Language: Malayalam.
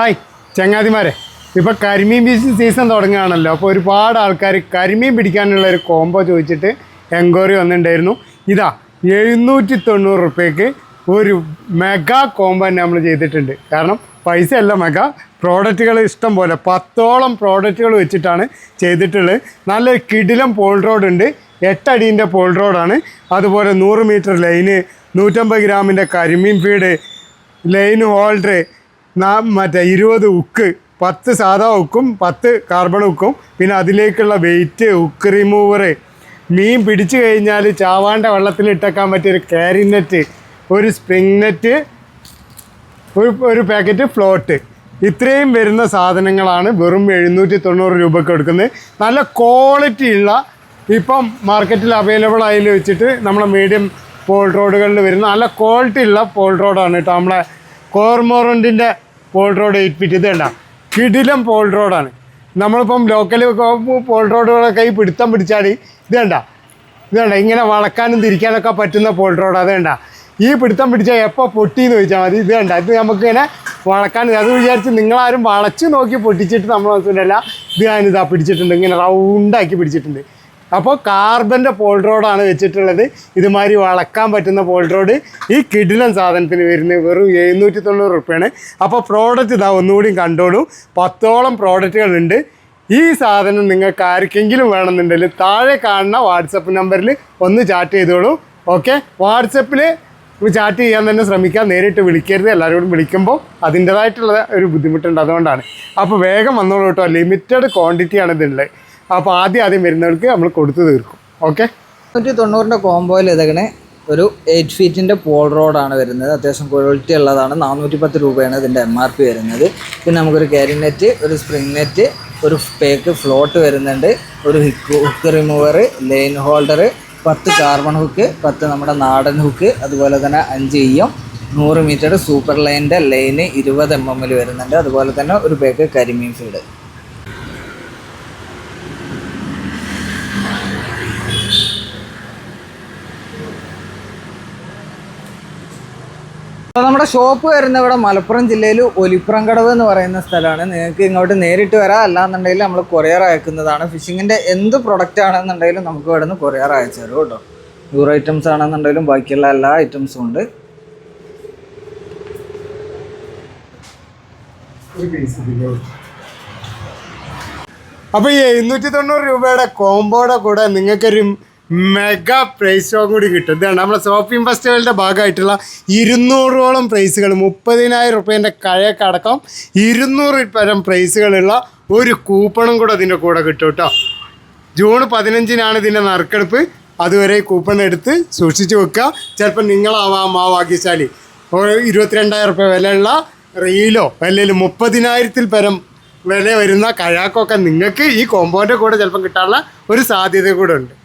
ഹായ് ചങ്ങാതിമാരെ. ഇപ്പോൾ കരിമീൻ ബീച്ച് സീസൺ തുടങ്ങുകയാണല്ലോ. അപ്പോൾ ഒരുപാട് ആൾക്കാർ കരിമീൻ പിടിക്കാനുള്ള ഒരു കോംബോ ചോദിച്ചിട്ട് എൻക്വയറി വന്നിട്ടുണ്ടായിരുന്നു. ഇതാ എഴുന്നൂറ്റി തൊണ്ണൂറ് റുപ്യക്ക് ഒരു മെഗാ കോംബോ തന്നെ നമ്മൾ ചെയ്തിട്ടുണ്ട്. കാരണം പൈസ അല്ല മെഗാ പ്രോഡക്റ്റുകൾ ഇഷ്ടം പോലെ പത്തോളം പ്രോഡക്റ്റുകൾ വെച്ചിട്ടാണ് ചെയ്തിട്ടുള്ളത്. നല്ലൊരു കിടിലം പോൾ റോഡ് ഉണ്ട്. എട്ടടീന്റെ പോൾ റോഡാണ് അതുപോലെ നൂറ് മീറ്റർ ലൈന് നൂറ്റമ്പത് ഗ്രാമിന്റെ കരിമീൻ ഫീഡ് ലൈൻ ഹോൾഡർ മറ്റേ ഇരുപത് ഉക്ക് പത്ത് സാധാ ഉക്കും പത്ത് കാർബൺ ഉക്കും പിന്നെ അതിലേക്കുള്ള വെയിറ്റ് ഉക്ക് റിമൂവർ മീൻ പിടിച്ചു കഴിഞ്ഞാൽ ചാവാണ്ട വെള്ളത്തിൽ ഇട്ടേക്കാൻ പറ്റിയൊരു ക്യാരി നെറ്റ് ഒരു സ്പ്രിങ് നെറ്റ് ഒരു ഒരു പാക്കറ്റ് ഫ്ലോട്ട് ഇത്രയും വരുന്ന സാധനങ്ങളാണ് വെറും എഴുന്നൂറ്റി തൊണ്ണൂറ് രൂപയ്ക്ക് എടുക്കുന്നത്. നല്ല ക്വാളിറ്റി ഉള്ള ഇപ്പം മാർക്കറ്റിൽ അവൈലബിൾ ആയതിൽ വെച്ചിട്ട് നമ്മളെ മീഡിയം പോൾ റോഡുകളിൽ വരുന്ന നല്ല ക്വാളിറ്റി ഉള്ള പോൾ റോഡാണ് കേട്ടോ. നമ്മളെ കോർമോറന്റിന്റെ പോൾ റോഡ് എയ്റ്റ് ഫീറ്റ് ഇത് വേണ്ട കിടിലം പോൾ റോഡാണ്. നമ്മളിപ്പം ലോക്കൽ പോൾ റോഡുകളൊക്കെ ഈ പിടുത്തം പിടിച്ചാൽ ഇത് വേണ്ട ഇത് വേണ്ട ഇങ്ങനെ വളക്കാനും തിരിക്കാനൊക്കെ പറ്റുന്ന പോൾ റോഡ്. അത് വേണ്ട ഈ പിടുത്തം പിടിച്ചാൽ എപ്പോൾ പൊട്ടിയെന്ന് ചോദിച്ചാൽ മതി. ഇത് വേണ്ട ഇത് നമുക്ക് ഇങ്ങനെ വളക്കാൻ അത് വിചാരിച്ച് നിങ്ങളാരും വളച്ച് നോക്കി പൊട്ടിച്ചിട്ട് നമ്മൾ നോക്കുന്നില്ല ഇത് ഞാനിതാ പിടിച്ചിട്ടുണ്ട്. ഇങ്ങനെ റൗണ്ടാക്കി പിടിച്ചിട്ടുണ്ട്. അപ്പോൾ കാർബന്റെ പോൾ റോഡാണ് വെച്ചിട്ടുള്ളത്. ഇതുമാതിരി വളക്കാൻ പറ്റുന്ന പോൾ റോഡ്. ഈ കിടിലൻ സാധനത്തിന് വരുന്നത് വെറും എഴുന്നൂറ്റി തൊണ്ണൂറ് റുപ്യാണ്. അപ്പോൾ പ്രോഡക്റ്റ് ഇതാ ഒന്നുകൂടി കണ്ടോളൂ. പത്തോളം പ്രോഡക്റ്റുകളുണ്ട് ഈ സാധനം നിങ്ങൾക്ക് ആർക്കെങ്കിലും വേണമെന്നുണ്ടെങ്കിൽ താഴെ കാണുന്ന വാട്സപ്പ് നമ്പറിൽ ഒന്ന് ചാറ്റ് ചെയ്തോളൂ. ഓക്കെ വാട്സപ്പിൽ ചാറ്റ് ചെയ്യാൻ തന്നെ ശ്രമിക്കാം. നേരിട്ട് വിളിക്കരുത്. എല്ലാവരും കൂടി വിളിക്കുമ്പോൾ അതിന്റേതായിട്ടുള്ള ഒരു ബുദ്ധിമുട്ടുണ്ട്. അതുകൊണ്ടാണ്. അപ്പോൾ വേഗം വന്നോളൂ കേട്ടോ. ലിമിറ്റഡ് ക്വാണ്ടിറ്റിയാണ് ഇതുള്ളത് അപ്പോൾ ആദ്യം ആദ്യം വരുന്നവർക്ക് നമ്മൾ കൊടുത്തു തീർക്കും. ഓക്കെ നൂറ്റി തൊണ്ണൂറിന്റെ കോംബോയിൽ ഇതങ്ങനെ ഒരു എയ്റ്റ് ഫീറ്റിന്റെ പോൾ റോഡാണ് വരുന്നത്. അത്യാവശ്യം ക്വാളിറ്റി ഉള്ളതാണ്. നാനൂറ്റി പത്ത് രൂപയാണ് ഇതിന്റെ എം ആർ പി വരുന്നത്. പിന്നെ നമുക്കൊരു ക്യാരി നെറ്റ് ഒരു സ്പ്രിങ് നെറ്റ് ഒരു പേക്ക് ഫ്ലോട്ട് വരുന്നുണ്ട്. ഒരു ഹിക്ക് ഹുക്ക് റിമൂവർ ലൈൻ ഹോൾഡർ പത്ത് കാർബൺ ഹുക്ക് പത്ത് നമ്മുടെ നാടൻ ഹുക്ക് അതുപോലെ തന്നെ അഞ്ച് ഇയ്യം നൂറ് മീറ്റർ സൂപ്പർ ലൈനിന്റെ ലൈന് ഇരുപത് എം എമ്മിൽ വരുന്നുണ്ട്. അതുപോലെ തന്നെ ഒരു പേക്ക് കരിമീൻ ഫീഡ് അപ്പോൾ നമ്മുടെ ഷോപ്പ് വരുന്ന ഇവിടെ മലപ്പുറം ജില്ലയിൽ ഒലിപ്പുറം കടവ് എന്ന് പറയുന്ന സ്ഥലമാണ്. നിങ്ങൾക്ക് ഇങ്ങോട്ട് നേരിട്ട് വരാം. അല്ലാന്നുണ്ടെങ്കിൽ നമ്മൾ കൊറിയർ അയക്കുന്നതാണ്. ഫിഷിങ്ങിന്റെ എന്ത് പ്രൊഡക്റ്റ് ആണെന്നുണ്ടെങ്കിലും നമുക്ക് ഇവിടെ നിന്ന് കൊറിയർ അയച്ചു തരും കേട്ടോ. യൂറോ ഐറ്റംസ് ആണെന്നുണ്ടെങ്കിലും ബാക്കിയുള്ള എല്ലാ ഐറ്റംസും ഉണ്ട്. അപ്പോൾ ഈ എഴുന്നൂറ്റി തൊണ്ണൂറ് രൂപയുടെ കോംബോയുടെ കൂടെ നിങ്ങൾക്കൊരു മെഗാ പ്രൈസോ കൂടി കിട്ടും. ഇതാണ് നമ്മുടെ ഷോപ്പിംഗ് ഫെസ്റ്റിവലിന്റെ ഭാഗമായിട്ടുള്ള ഇരുന്നൂറോളം പ്രൈസുകൾ മുപ്പതിനായിരം റുപ്യേന്റെ കഴയൊക്കെ അടക്കം ഇരുന്നൂറ് പരം പ്രൈസുകളുള്ള ഒരു കൂപ്പണും കൂടെ അതിന്റെ കൂടെ കിട്ടും കേട്ടോ. ജൂൺ പതിനഞ്ചിനാണ് ഇതിന്റെ നറുക്കെടുപ്പ്. അതുവരെ കൂപ്പൺ എടുത്ത് സൂക്ഷിച്ചു വെക്കുക. ചിലപ്പോൾ നിങ്ങളാവാം ആ ഭാഗ്യശാലി. ഇരുപത്തിരണ്ടായിരം റുപ്യ വിലയുള്ള റീലോ അല്ലെങ്കിൽ മുപ്പതിനായിരത്തിൽ പരം വില വരുന്ന കഴാക്കൊക്കെ നിങ്ങൾക്ക് ഈ കോമ്പോന്റെ കൂടെ ചിലപ്പം കിട്ടാനുള്ള ഒരു സാധ്യത കൂടെ ഉണ്ട്.